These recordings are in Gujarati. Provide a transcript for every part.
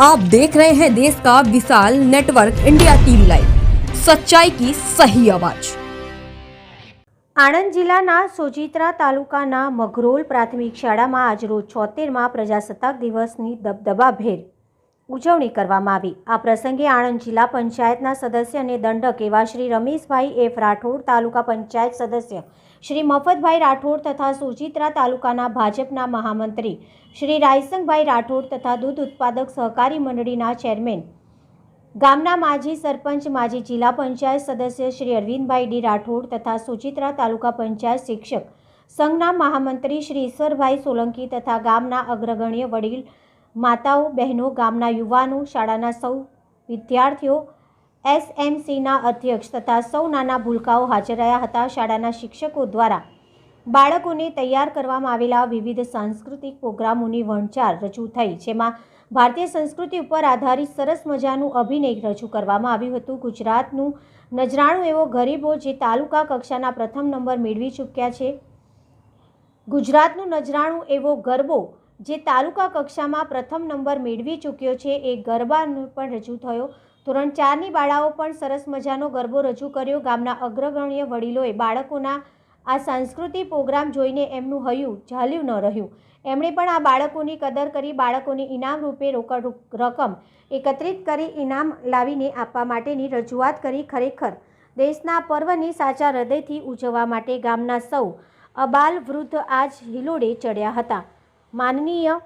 आप देख रहे हैं देश का विशाल नेटवर्क इंडिया टीवी लाइव सच्चाई की सही आवाज આણંદ જિલ્લાના સોજિત્રા તાલુકાના મઘરોલ પ્રાથમિક શાળામાં આજરોજ છોતેરમાં પ્રજાસત્તાક દિવસની દબદબાભેર ઉજવણી કરવામાં આવી આ પ્રસંગે આણંદ જિલ્લા પંચાયતના સદસ્ય અને દંડક એવા શ્રી રમેશભાઈ એફ રાઠોડ તાલુકા પંચાયત સદસ્ય શ્રી મફતભાઈ રાઠોડ તથા સુચિત્રા તાલુકાના ભાજપના મહામંત્રી શ્રી રાયસંગભાઈ રાઠોડ તથા દૂધ ઉત્પાદક સહકારી મંડળીના ચેરમેન ગામના માજી સરપંચ, માજી જિલ્લા પંચાયત સદસ્ય શ્રી અરવિંદભાઈ ડી રાઠોડ તથા સુચિત્રા તાલુકા પંચાયત શિક્ષક સંઘના મહામંત્રી શ્રી ઈશ્વરભાઈ સોલંકી તથા ગામના અગ્રગણ્ય વડીલ, માતાઓ, બહેનો, ગામના યુવાનો, શાળાના સૌ વિદ્યાર્થીઓ એસએમસીના અધ્યક્ષ તથા સૌ નાના ભૂલકાઓ હાજર રહ્યા હતા. શાળાના શિક્ષકો દ્વારા બાળકોને તૈયાર કરવામાં આવેલા વિવિધ સાંસ્કૃતિક પ્રોગ્રામોની વણચાર રજૂ થઈ, જેમાં ભારતીય સંસ્કૃતિ ઉપર આધારિત સરસ મજાનું અભિનય રજૂ કરવામાં આવ્યું હતું. ગુજરાતનું નજરાણું એવો ગરીબો જે તાલુકા કક્ષાના પ્રથમ નંબર મેળવી ચૂક્યા છે. ગુજરાતનું નજરાણું એવો ગરબો જે તાલુકા કક્ષામાં પ્રથમ નંબર મેળવી ચૂક્યો છે, એ ગરબાનો પણ રજૂ થયો. ધોરણ ચારની બાળાઓ પણ સરસ મજાનો ગરબો રજૂ કર્યો. ગામના અગ્રગણ્ય વડીલોએ બાળકોના આ સાંસ્કૃતિક પ્રોગ્રામ જોઈને એમનું હયું ઝાલ્યું ન રહ્યું. એમણે પણ આ બાળકોની કદર કરી બાળકોને ઇનામ રૂપે રોકડ રકમ એકત્રિત કરી ઇનામ લાવીને આપવા માટેની રજૂઆત કરી. ખરેખર દેશના પર્વને સાચા હૃદયથી ઉજવવા માટે ગામના સૌ અબાલ વૃદ્ધ આજ હિલોડે ચડ્યા હતા. માનનીય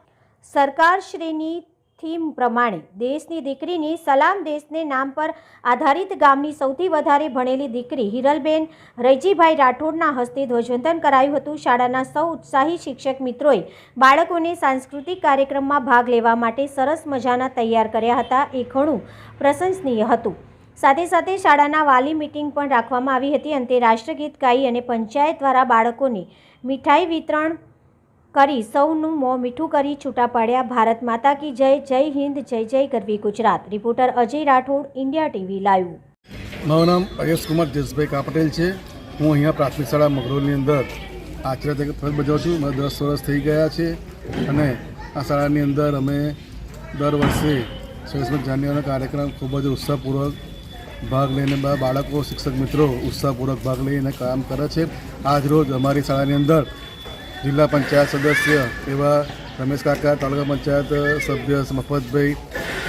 સરકારશ્રીની થીમ પ્રમાણે દેશની દીકરીની સલામ દેશને નામ પર આધારિત ગામની સૌથી વધારે ભણેલી દીકરી હિરલબેન રૈજીભાઈ રાઠોડના હસ્તે ધ્વજવંદન કરાયું હતું. શાળાના સૌ ઉત્સાહી શિક્ષક મિત્રોએ બાળકોને સાંસ્કૃતિક કાર્યક્રમમાં ભાગ લેવા માટે સરસ મજાના તૈયાર કર્યા હતા. એ ઘણું પ્રશંસનીય હતું. સાથે સાથે શાળાના વાલી મિટિંગ પણ રાખવામાં આવી હતી. અંતે રાષ્ટ્રગીત ગાઈ અને પંચાયત દ્વારા બાળકોને મીઠાઈ વિતરણ કરી સૌનું મોં મીઠું કરી છૂટા પાડ્યા. ભારત માતા કી જય જય હિન્દ, જય જય ગરવી Gujarat. Reporter Ajay Rathod, India TV, live. મારું નામ અયસ કુમાર જસભાઈ કાપટેલ છે. હું અહીંયા પ્રાથમિક શાળા મગરોલની અંદર આચાર્ય તરીકે ફરજ બજાવું છું. મને દસ વર્ષ થઈ ગયા છે અને આ શાળાની અંદર અમે દર વર્ષે સરસ્વત જાન્યુઆરીનો કાર્યક્રમ ખૂબ જ ઉત્સાહપૂર્વક ભાગ લઈને બાળકો, શિક્ષક મિત્રો ઉત્સાહપૂર્વક ભાગ લઈને કામ કરે છે. આજ રોજ અમારી શાળાની અંદર જિલ્લા પંચાયત સદસ્ય એવા રમેશ કાકા, તાલુકા પંચાયત સભ્ય મફતભાઈ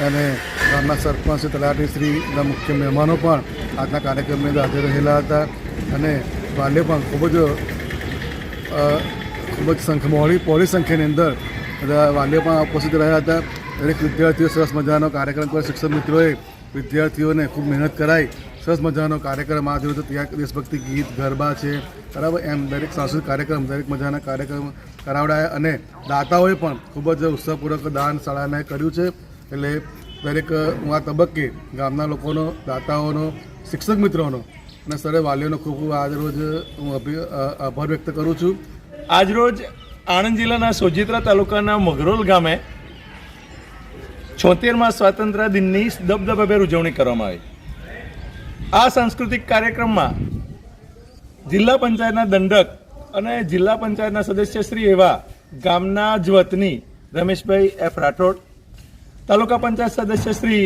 અને ગામના સરપંચ તલાટી શ્રીના મુખ્ય મહેમાનો પણ આજના કાર્યક્રમની અંદર હાજર રહેલા હતા અને બાલ્ય પણ ખૂબ જ ખૂબ જ સંખ્યા મોડી પહોળી સંખ્યાની અંદર બધા વાલીઓ પણ ઉપસ્થિત રહ્યા હતા. દરેક વિદ્યાર્થીઓ સરસ મજાનો કાર્યક્રમ કર્યો. શિક્ષક મિત્રોએ વિદ્યાર્થીઓને ખૂબ મહેનત કરાઈ. સરસ મજાનો કાર્યક્રમ આજે તો ત્યાં દેશભક્તિ ગીત, ગરબા છે. બરાબર? એમ દરેક સાંસ્કૃતિક કાર્યક્રમ, દરેક મજાના કાર્યક્રમ કરાવડાયા અને દાતાઓએ પણ ખૂબ જ ઉત્સાહપૂર્વક દાન શાળાને કર્યું છે. એટલે દરેક આ તબક્કે ગામના લોકોનો, દાતાઓનો, શિક્ષક મિત્રોનો અને સરે વાલીઓનો ખૂબ ખૂબ આજ રોજ હું આભાર વ્યક્ત કરું છું. આજરોજ આણંદ જિલ્લાના સોજિત્રા તાલુકાના મગરોલ ગામે છોતેરમાં સ્વાતંત્ર્ય દિનની દબદબાભેર ઉજવણી કરવામાં આવી. આ સાંસ્કૃતિક કાર્યક્રમમાં જિલ્લા પંચાયતના દંડક અને જિલ્લા પંચાયતના સદસ્યશ્રી એવા ગામના જ વતની રમેશભાઈ એફ રાઠોડ, તાલુકા પંચાયત સદસ્યશ્રી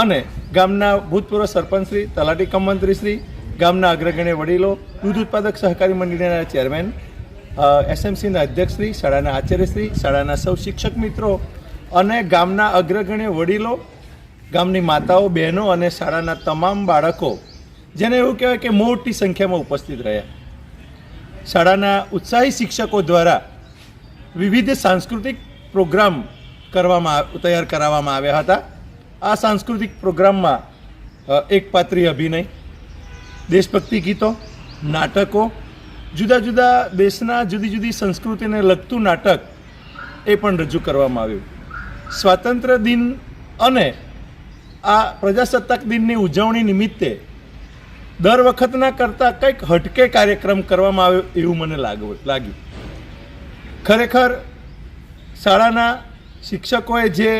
અને ગામના ભૂતપૂર્વ સરપંચશ્રી તલાટી કમંત્રી શ્રી, ગામના અગ્રગણ્ય વડીલો, દૂધ ઉત્પાદક સહકારી મંડળીના ચેરમેન એસએમસીના અધ્યક્ષશ્રી શાળાના આચાર્યશ્રી શાળાના સૌ શિક્ષક મિત્રો અને ગામના અગ્રગણ્ય વડીલો ગામની માતાઓ, બહેનો અને શાળાના તમામ બાળકો જેને એવું કહેવાય કે મોટી સંખ્યામાં ઉપસ્થિત રહ્યા. શાળાના ઉત્સાહી શિક્ષકો દ્વારા વિવિધ સાંસ્કૃતિક પ્રોગ્રામ કરવામાં તૈયાર કરાવવામાં આવ્યા હતા. આ સાંસ્કૃતિક પ્રોગ્રામમાં એકપાત્રી અભિનય, દેશભક્તિ ગીતો, નાટકો, જુદા જુદા દેશના જુદી જુદી સંસ્કૃતિને લગતું નાટક એ પણ રજૂ કરવામાં આવ્યું. સ્વાતંત્ર્ય દિન અને આ પ્રજાસત્તાક દિનની ઉજવણી નિમિત્તે દર વખતના કરતાં કંઈક હટકે કાર્યક્રમ કરવામાં આવ્યો એવું મને લાગવું, લાગ્યું. ખરેખર શાળાના શિક્ષકોએ જે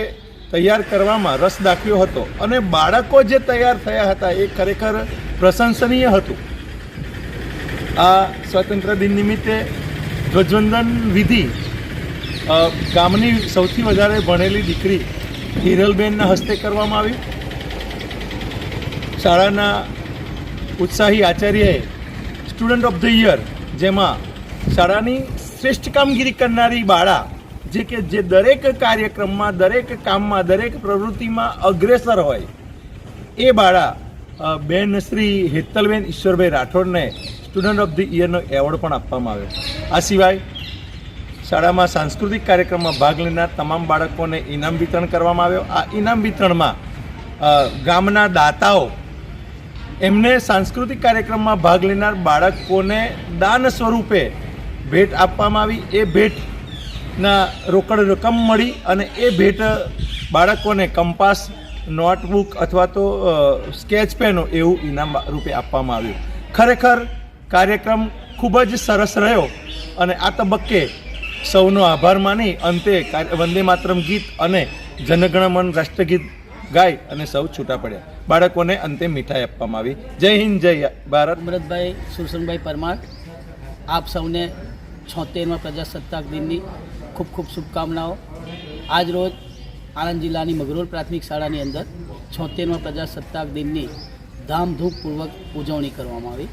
તૈયાર કરવામાં રસ દાખવ્યો હતો અને બાળકો જે તૈયાર થયા હતા એ ખરેખર પ્રશંસનીય હતું. આ સ્વાતંત્ર્ય દિન નિમિત્તે ધ્વજવંદન વિધિ ગામની સૌથી વધારે ભણેલી દીકરી હિરલબેનના હસ્તે કરવામાં આવ્યું શાળાના ઉત્સાહી આચાર્યએ સ્ટુડન્ટ ઓફ ધ યર, જેમાં શાળાની શ્રેષ્ઠ કામગીરી કરનારી બાળા, જે કે જે દરેક કાર્યક્રમમાં, દરેક કામમાં, દરેક પ્રવૃત્તિમાં અગ્રેસર હોય, એ બાળા બેન શ્રી હેતલબેન ઈશ્વરભાઈ રાઠોડને સ્ટુડન્ટ ઓફ ધ યરનો એવોર્ડ પણ આપવામાં આવ્યો. આ સિવાય શાળામાં સાંસ્કૃતિક કાર્યક્રમમાં ભાગ લેનાર તમામ બાળકોને ઇનામ વિતરણ કરવામાં આવ્યો. આ ઇનામ વિતરણમાં ગામના દાતાઓ એમને સાંસ્કૃતિક કાર્યક્રમમાં ભાગ લેનાર બાળકોને દાન સ્વરૂપે ભેટ આપવામાં આવી. એ ભેટના રોકડ રકમ મળી અને એ ભેટ બાળકોને કંપાસ, નોટબુક અથવા તો સ્કેચ પેનો એવું ઇનામ રૂપે આપવામાં આવ્યું. ખરેખર કાર્યક્રમ ખૂબ જ સરસ રહ્યો અને આ તબક્કે સૌનો આભાર માની અંતે વંદે માતરમ ગીત અને જનગણમન રાષ્ટ્રગીત ગાય અને સૌ છૂટા પડ્યા. બાળકોને અંતે મીઠાઈ આપવામાં આવી. જય હિન્દ, જય ભારત. અમૃતભાઈ, સુરસનભાઈ પરમાર, આપ સૌને છોતેરમાં પ્રજાસત્તાક દિનની ખૂબ ખૂબ શુભકામનાઓ. આજ રોજ આણંદ જિલ્લાની મગરોળ પ્રાથમિક શાળાની અંદર છોતેરમાં પ્રજાસત્તાક દિનની ધામધૂમપૂર્વક ઉજવણી કરવામાં આવી.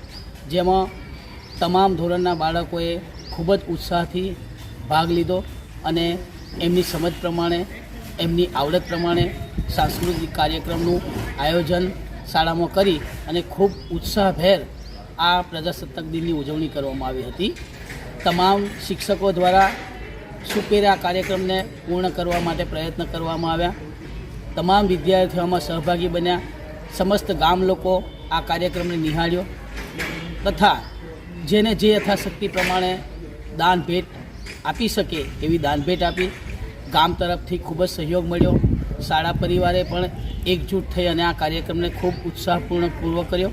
જેમાં તમામ ધોરણના બાળકોએ ખૂબ જ ઉત્સાહથી ભાગ લીધો અને એમની સમજ પ્રમાણે, એમની આવડત પ્રમાણે સાંસ્કૃતિક કાર્યક્રમનું આયોજન શાળામાં કરી અને ખૂબ ઉત્સાહભેર આ પ્રજાસત્તાક દિનની ઉજવણી કરવામાં આવી હતી. તમામ શિક્ષકો દ્વારા સુપેરે આ કાર્યક્રમને પૂર્ણ કરવા માટે પ્રયત્ન કરવામાં આવ્યા. તમામ વિદ્યાર્થીઓમાં સહભાગી બન્યા. સમસ્ત ગામ લોકો આ કાર્યક્રમને નિહાળ્યો તથા જેને જે યથાશક્તિ પ્રમાણે દાન ભેટ આપી શકે એવી દાન ભેટ આપી ગામ તરફથી ખૂબ જ સહયોગ મળ્યો શાળા પરિવારે પણ એકજૂટ થઈ અને આ કાર્યક્રમને ખૂબ ઉત્સાહપૂર્ણ પૂર્વક કર્યો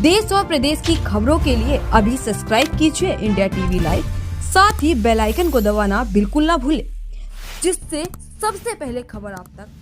देश और प्रदेश की खबरों के लिए अभी सब्सक्राइब कीजिए इंडिया टीवी लाइव साथ ही बेल आइकन को दबाना बिल्कुल ना भूलें जिससे सबसे पहले खबर आप तक पहुंचती